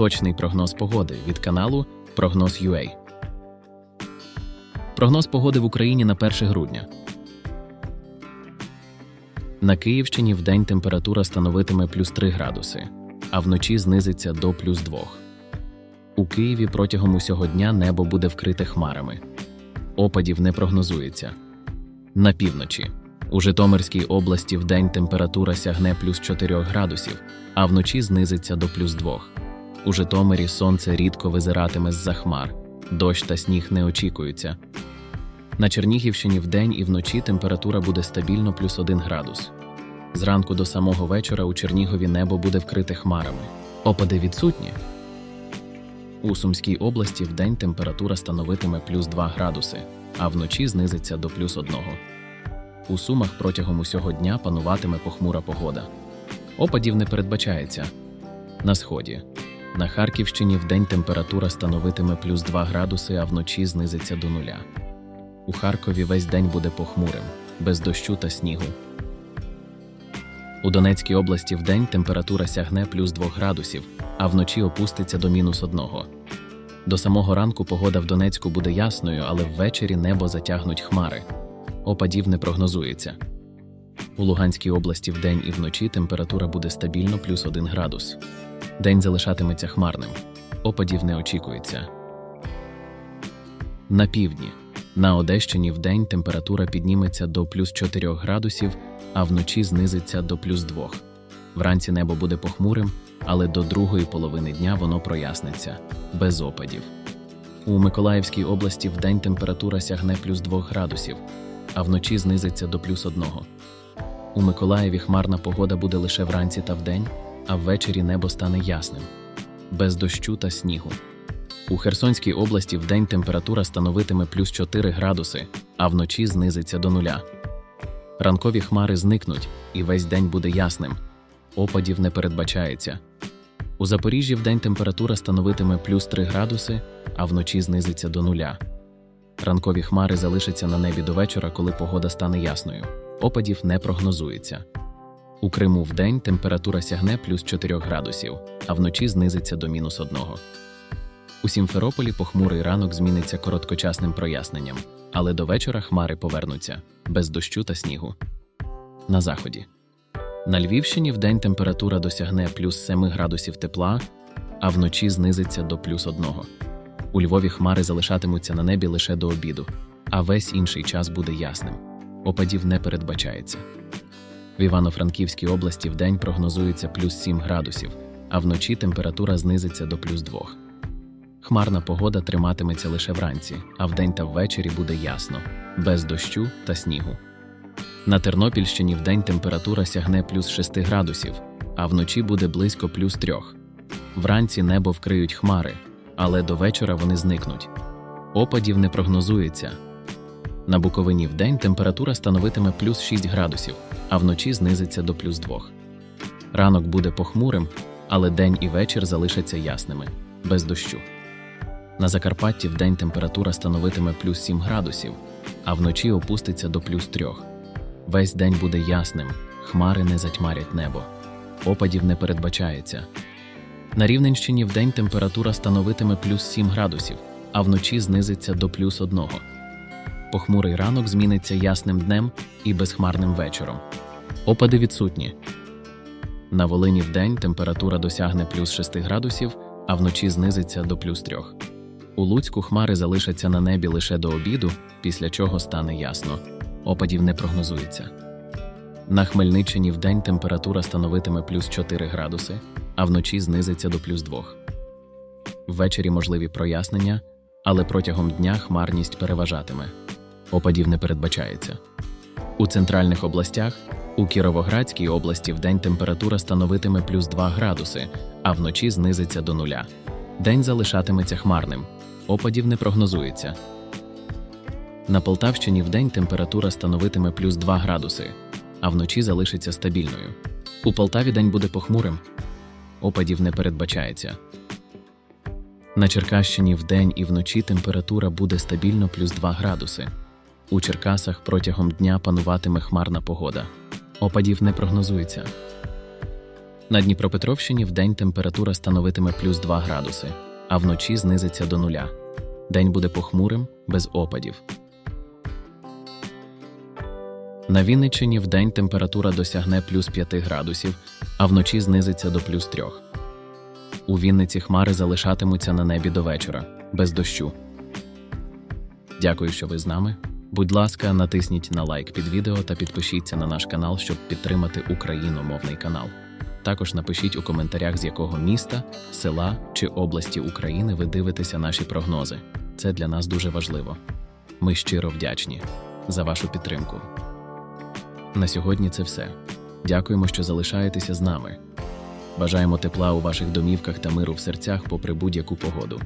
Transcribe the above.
Точний прогноз погоди від каналу Прогноз UA. Прогноз погоди в Україні на 1 грудня. На Київщині вдень температура становитиме плюс 3 градуси, а вночі знизиться до плюс 2. У Києві протягом усього дня небо буде вкрите хмарами. Опадів не прогнозується. На півночі. У Житомирській області вдень температура сягне плюс 4 градусів, а вночі знизиться до плюс 2. У Житомирі сонце рідко визиратиме з-за хмар, дощ та сніг не очікуються. На Чернігівщині вдень і вночі температура буде стабільно плюс 1 градус. Зранку до самого вечора у Чернігові небо буде вкрите хмарами. Опади відсутні. У Сумській області вдень температура становитиме плюс 2 градуси, а вночі знизиться до плюс 1. У Сумах протягом усього дня пануватиме похмура погода. Опадів не передбачається. На сході. На Харківщині вдень температура становитиме плюс 2 градуси, а вночі знизиться до нуля. У Харкові весь день буде похмурим, без дощу та снігу. У Донецькій області вдень температура сягне плюс 2 градусів, а вночі опуститься до мінус 1. До самого ранку погода в Донецьку буде ясною, але ввечері небо затягнуть хмари. Опадів не прогнозується. У Луганській області вдень і вночі температура буде стабільно плюс 1 градус. День залишатиметься хмарним. Опадів не очікується. На півдні. На Одещині вдень температура підніметься до плюс 4 градусів, а вночі знизиться до плюс 2. Вранці небо буде похмурим, але до другої половини дня воно проясниться без опадів. У Миколаївській області вдень температура сягне плюс 2 градусів, а вночі знизиться до плюс 1. У Миколаєві хмарна погода буде лише вранці та вдень, а ввечері небо стане ясним, без дощу та снігу. У Херсонській області вдень температура становитиме плюс 4 градуси, а вночі знизиться до нуля. Ранкові хмари зникнуть, і весь день буде ясним. Опадів не передбачається. У Запоріжжі вдень температура становитиме плюс 3 градуси, а вночі знизиться до нуля. Ранкові хмари залишаться на небі до вечора, коли погода стане ясною. Опадів не прогнозується. У Криму вдень температура сягне плюс 4 градусів, а вночі знизиться до мінус 1. У Сімферополі похмурий ранок зміниться короткочасним проясненням, але до вечора хмари повернуться без дощу та снігу. На заході. На Львівщині вдень температура досягне плюс 7 градусів тепла, а вночі знизиться до плюс 1. У Львові хмари залишатимуться на небі лише до обіду, а весь інший час буде ясним. Опадів не передбачається. В Івано-Франківській області вдень прогнозується плюс 7 градусів, а вночі температура знизиться до плюс 2. Хмарна погода триматиметься лише вранці, а вдень та ввечері буде ясно, без дощу та снігу. На Тернопільщині вдень температура сягне плюс 6 градусів, а вночі буде близько плюс 3. Вранці небо вкриють хмари, але до вечора вони зникнуть. Опадів не прогнозується. На Буковині вдень температура становитиме плюс 6 градусів, а вночі знизиться до плюс 2. Ранок буде похмурим, але день і вечір залишаться ясними, без дощу. На Закарпатті вдень температура становитиме плюс 7 градусів, а вночі опуститься до плюс 3. Весь день буде ясним, хмари не затьмарять небо. Опадів не передбачається. На Рівненщині вдень температура становитиме плюс 7 градусів, а вночі знизиться до плюс 1. Похмурий ранок зміниться ясним днем і безхмарним вечором. Опади відсутні. На Волині вдень температура досягне плюс 6 градусів, а вночі знизиться до плюс 3. У Луцьку хмари залишаться на небі лише до обіду, після чого стане ясно. Опадів не прогнозується. На Хмельниччині вдень температура становитиме плюс 4 градуси, а вночі знизиться до плюс 2. Ввечері можливі прояснення, але протягом дня хмарність переважатиме. Опадів не передбачається. У центральних областях у Кіровоградській області вдень температура становитиме плюс 2 градуси, а вночі знизиться до нуля. День залишатиметься хмарним. Опадів не прогнозується. На Полтавщині вдень температура становитиме плюс 2 градуси, а вночі залишиться стабільною. У Полтаві день буде похмурим. Опадів не передбачається. На Черкащині вдень і вночі температура буде стабільно плюс 2 градуси. У Черкасах протягом дня пануватиме хмарна погода. Опадів не прогнозується. На Дніпропетровщині вдень температура становитиме плюс 2 градуси, а вночі знизиться до нуля. День буде похмурим, без опадів. На Вінниччині вдень температура досягне плюс 5 градусів, а вночі знизиться до плюс 3. У Вінниці хмари залишатимуться на небі до вечора, без дощу. Дякую, що ви з нами. Будь ласка, натисніть на лайк під відео та підпишіться на наш канал, щоб підтримати україномовний канал. Також напишіть у коментарях, з якого міста, села чи області України ви дивитеся наші прогнози. Це для нас дуже важливо. Ми щиро вдячні за вашу підтримку. На сьогодні це все. Дякуємо, що залишаєтеся з нами. Бажаємо тепла у ваших домівках та миру в серцях попри будь-яку погоду.